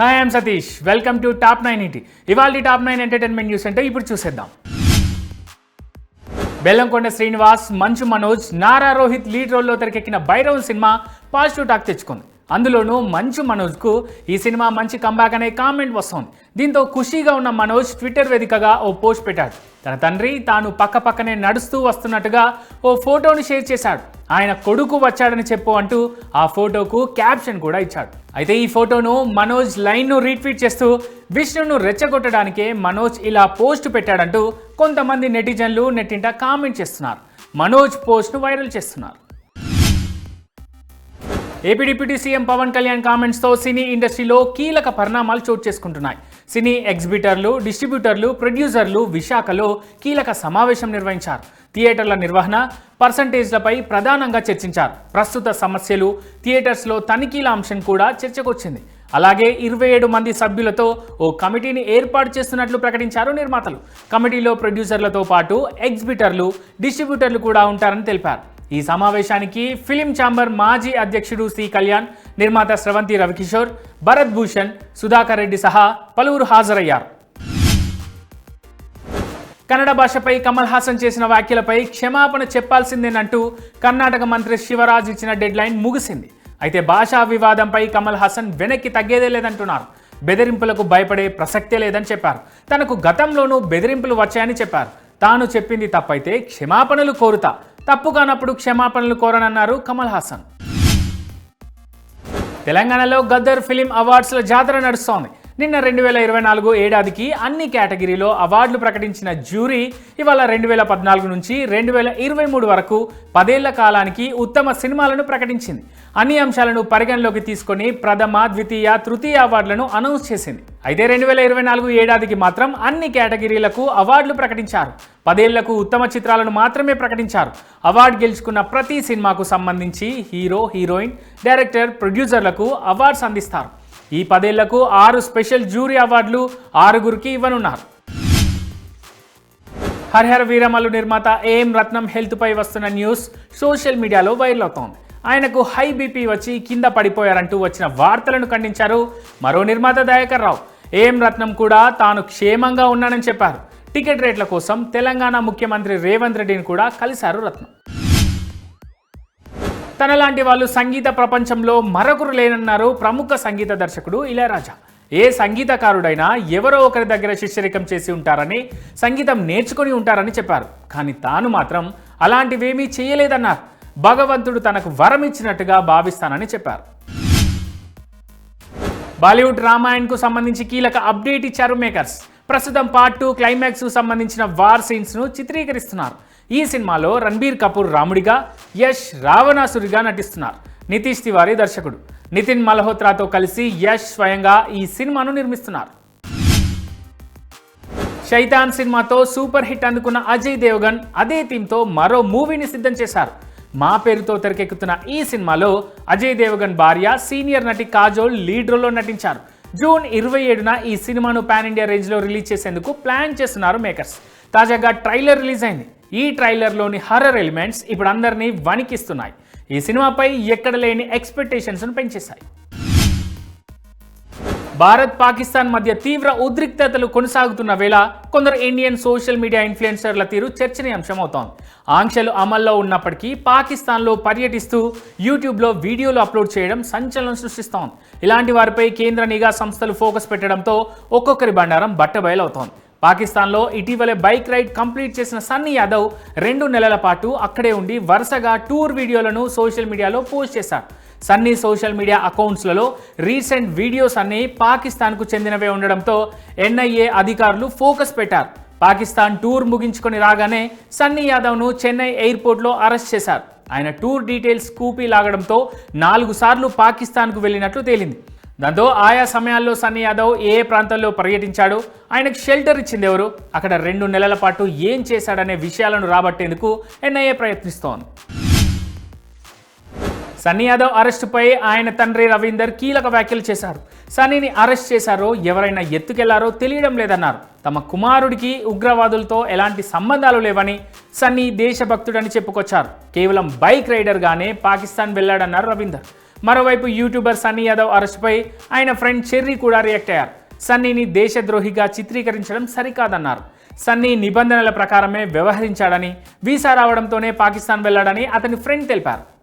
Hi I'm Satish welcome to top nine ET ఇవాళ top nine entertainment news అంటే ఇప్పుడు చూసేద్దాం. బెల్లంకొండ శ్రీనివాస్ మంచు మనోజ్ నారా రోహిత్ లీడ్ రోల్లో తెరకెక్కిన భైరవ్ సినిమా పాజిటివ్ టాక్ తెచ్చుకుంది. అందులోనూ మంచు మనోజ్కు ఈ సినిమా మంచి కంబ్యాక్ అనే కామెంట్ వస్తోంది. దీంతో ఖుషీగా ఉన్న మనోజ్ ట్విట్టర్ వేదికగా ఓ పోస్ట్ పెట్టాడు. తన తండ్రి తాను పక్క పక్కనే నడుస్తూ వస్తున్నట్టుగా ఓ ఫోటోని షేర్ చేశాడు. ఆయన కొడుకు వచ్చాడని చెప్పు అంటూ ఆ ఫోటోకు క్యాప్షన్ కూడా ఇచ్చాడు. అయితే ఈ ఫోటోను మనోజ్ లైన్ను రీట్వీట్ చేస్తూ విష్ణును రెచ్చగొట్టడానికే మనోజ్ ఇలా పోస్ట్ పెట్టాడంటూ కొంతమంది నెటిజన్లు నెట్టింట కామెంట్ చేస్తున్నారు. మనోజ్ పోస్ట్ను వైరల్ చేస్తున్నారు. AP deputy CM Pawan Kalyan కామెంట్స్తో cine ఇండస్ట్రీలో కీలక పరిణామాలు చోటు చేసుకుంటున్నాయి. సినీ ఎగ్జిబిటర్లు డిస్ట్రిబ్యూటర్లు ప్రొడ్యూసర్లు విశాఖలో కీలక సమావేశం నిర్వహించారు. థియేటర్ల నిర్వహణ పర్సంటేజ్లపై ప్రధానంగా చర్చించారు. ప్రస్తుత సమస్యలు థియేటర్స్లో తనిఖీల అంశం కూడా చర్చకొచ్చింది. అలాగే ఇరవై ఏడు మంది సభ్యులతో ఓ కమిటీని ఏర్పాటు చేస్తున్నట్లు ప్రకటించారు నిర్మాతలు. కమిటీలో ప్రొడ్యూసర్లతో పాటు ఎగ్జిబిటర్లు డిస్ట్రిబ్యూటర్లు కూడా ఉంటారని తెలిపారు. ఈ సమావేశానికి ఫిలిం ఛాంబర్ మాజీ అధ్యక్షుడు సి కళ్యాణ్ నిర్మాత స్రవంతి రవికిషోర్ భరత్ భూషణ్ సుధాకర్ రెడ్డి సహా పలువురు హాజరయ్యారు. కన్నడ భాషపై కమల్ హాసన్ చేసిన వ్యాఖ్యలపై క్షమాపణ చెప్పాల్సిందేనంటూ కర్ణాటక మంత్రి శివరాజ్ ఇచ్చిన డెడ్లైన్ ముగిసింది. అయితే భాషా వివాదంపై కమల్ హాసన్ వెనక్కి తగ్గేదే లేదంటున్నారు. బెదిరింపులకు భయపడే ప్రసక్తే లేదని చెప్పారు. తనకు గతంలోనూ బెదిరింపులు వచ్చాయని చెప్పారు. తాను చెప్పింది తప్పైతే క్షమాపణలు కోరుతా. తప్పు కానప్పుడు క్షమాపణలు కోరనన్నారు కమల్ హాసన్. తెలంగాణలో గద్దర్ ఫిలిం అవార్డ్స్ల జాతర నడుస్తోంది. నిన్న రెండు వేల ఇరవై నాలుగు ఏడాదికి అన్ని కేటగిరీలో అవార్డులు ప్రకటించిన జ్యూరీ ఇవాళ రెండు వేల పద్నాలుగు నుంచి రెండు వేల ఇరవై మూడు వరకు పదేళ్ళ కాలానికి ఉత్తమ సినిమాలను ప్రకటించింది. అన్ని అంశాలను పరిగణలోకి తీసుకొని ప్రథమ ద్వితీయ తృతీయ అవార్డులను అనౌన్స్ చేసింది. అయితే రెండు వేల ఇరవై నాలుగు ఏడాదికి మాత్రం అన్ని కేటగిరీలకు అవార్డులు ప్రకటించారు. పదేళ్ళకు ఉత్తమ చిత్రాలను మాత్రమే ప్రకటించారు. అవార్డు గెలుచుకున్న ప్రతి సినిమాకు సంబంధించి హీరో హీరోయిన్ డైరెక్టర్ ప్రొడ్యూసర్లకు అవార్డ్స్ అందిస్తారు. ఈ పదేళ్ళకు ఆరు స్పెషల్ జ్యూరీ అవార్డులు ఆరుగురికి ఇవ్వనున్నారు. హరిహర వీరమల్లు నిర్మాత ఏఎం రత్నం హెల్త్పై వస్తున్న న్యూస్ సోషల్ మీడియాలో వైరల్ అవుతోంది. ఆయనకు హై బీపీ వచ్చి కింద పడిపోయారంటూ వచ్చిన వార్తలను ఖండించారు మరో నిర్మాత దయాకర్ రావు ఏఎం రత్నం కూడా తాను క్షేమంగా ఉన్నానని చెప్పారు. టికెట్ రేట్ల కోసం తెలంగాణ ముఖ్యమంత్రి రేవంత్ రెడ్డిని కూడా కలిశారు రత్నం. తనలాంటి వాళ్ళు సంగీత ప్రపంచంలో మరొకరు లేనన్నారు ప్రముఖ సంగీత దర్శకుడు ఇళయరాజా. ఏ సంగీతకారుడైనా ఎవరో ఒకరి దగ్గర శిష్యరికం చేసి ఉంటారని సంగీతం నేర్చుకొని ఉంటారని చెప్పారు. కానీ తాను మాత్రం అలాంటివేమీ చేయలేదన్నారు. భగవంతుడు తనకు వరం ఇచ్చినట్టుగా భావిస్తానని చెప్పారు. బాలీవుడ్ రామాయణ్కు సంబంధించి కీలక అప్డేట్ ఇచ్చారు మేకర్స్. ప్రస్తుతం పార్ట్ టూ క్లైమాక్స్కు సంబంధించిన వార్ సీన్స్ను చిత్రీకరిస్తున్నారు. ఈ సినిమాలో రణబీర్ కపూర్ రాముడిగా యష్ రావణాసురిగా నటిస్తున్నారు. నితీష్ తివారీ దర్శకుడు. నితిన్ మల్హోత్రాతో కలిసి యష్ స్వయంగా ఈ సినిమాను నిర్మిస్తున్నారు. శైతాన్ సినిమాతో సూపర్ హిట్ అందుకున్న అజయ్ దేవగన్ అదే థీమ్తో మరో మూవీని సిద్ధం చేశారు. మా పేరుతో తెరకెక్కుతున్న ఈ సినిమాలో అజయ్ దేవగన్ భార్య సీనియర్ నటి కాజోల్ లీడ్ రోల్లో నటించారు. జూన్ ఇరవై ఏడున ఈ సినిమాను పాన్ ఇండియా రేంజ్లో రిలీజ్ చేసేందుకు ప్లాన్ చేస్తున్నారు మేకర్స్. తాజాగా ట్రైలర్ రిలీజ్ అయింది. ఈ ట్రైలర్లోని హర్రర్ ఎలిమెంట్స్ ఇప్పుడు అందరినీ వణికిస్తున్నాయి. ఈ సినిమాపై ఎక్కడ లేని ఎక్స్పెక్టేషన్స్ను పెంచేశాయి. భారత్ పాకిస్తాన్ మధ్య తీవ్ర ఉద్రిక్తతలు కొనసాగుతున్న వేళ కొందరు ఇండియన్ సోషల్ మీడియా ఇన్ఫ్లుయెన్సర్ల తీరు చర్చనీయాంశమవుతోంది. ఆంక్షలు అమల్లో ఉన్నప్పటికీ పాకిస్తాన్లో పర్యటిస్తూ యూట్యూబ్లో వీడియోలు అప్లోడ్ చేయడం సంచలనం సృష్టిస్తోంది. ఇలాంటి వారిపై కేంద్ర నిఘా సంస్థలు ఫోకస్ పెట్టడంతో ఒక్కొక్కరి బండారం బట్టబయలవుతోంది. పాకిస్తాన్లో ఇటీవలే బైక్ రైడ్ కంప్లీట్ చేసిన సన్నీ యాదవ్ రెండు నెలల పాటు అక్కడే ఉండి వరుసగా టూర్ వీడియోలను సోషల్ మీడియాలో పోస్ట్ చేశారు. సన్నీ సోషల్ మీడియా అకౌంట్స్లలో రీసెంట్ వీడియోస్ అన్నీ పాకిస్తాన్కు చెందినవే ఉండడంతో ఎన్ఐఏ అధికారులు ఫోకస్ పెట్టారు. పాకిస్తాన్ టూర్ ముగించుకొని రాగానే సన్నీ యాదవ్ను చెన్నై ఎయిర్పోర్ట్లో అరెస్ట్ చేశారు. ఆయన టూర్ డీటెయిల్స్ కూపీ లాగడంతో నాలుగు సార్లు పాకిస్తాన్కు వెళ్ళినట్లు తేలింది. దాంతో ఆయా సమయాల్లో సన్నీ యాదవ్ ఏ ప్రాంతంలో పర్యటించాడు? ఆయనకు షెల్టర్ ఇచ్చింది ఎవరు? అక్కడ రెండు నెలల పాటు ఏం చేశాడనే విషయాలను రాబట్టేందుకు ఎన్ఐఏ ప్రయత్నిస్తోంది. సన్నీ యాదవ్ అరెస్టుపై ఆయన తండ్రి రవీందర్ కీలక వ్యాఖ్యలు చేశారు. సన్నీని అరెస్ట్ చేశారో ఎవరైనా ఎత్తుకెళ్ళారో తెలియడం లేదన్నారు. తమ కుమారుడికి ఉగ్రవాదులతో ఎలాంటి సంబంధాలు లేవని సన్నీ దేశభక్తుడని చెప్పుకొచ్చారు. కేవలం బైక్ రైడర్గానే పాకిస్తాన్ వెళ్ళాడన్నారు రవీందర్. మరోవైపు యూట్యూబర్ సన్నీ యాదవ్ అరెస్టుపై ఆయన ఫ్రెండ్ చెర్రీ కూడా రియాక్ట్ అయ్యారు. సన్నీని దేశద్రోహిగా చిత్రీకరించడం సరికాదన్నారు. సన్నీ నిబంధనల ప్రకారమే వ్యవహరించాడని వీసా రావడంతోనే పాకిస్తాన్ వెళ్ళాడని అతని ఫ్రెండ్ తెలిపారు.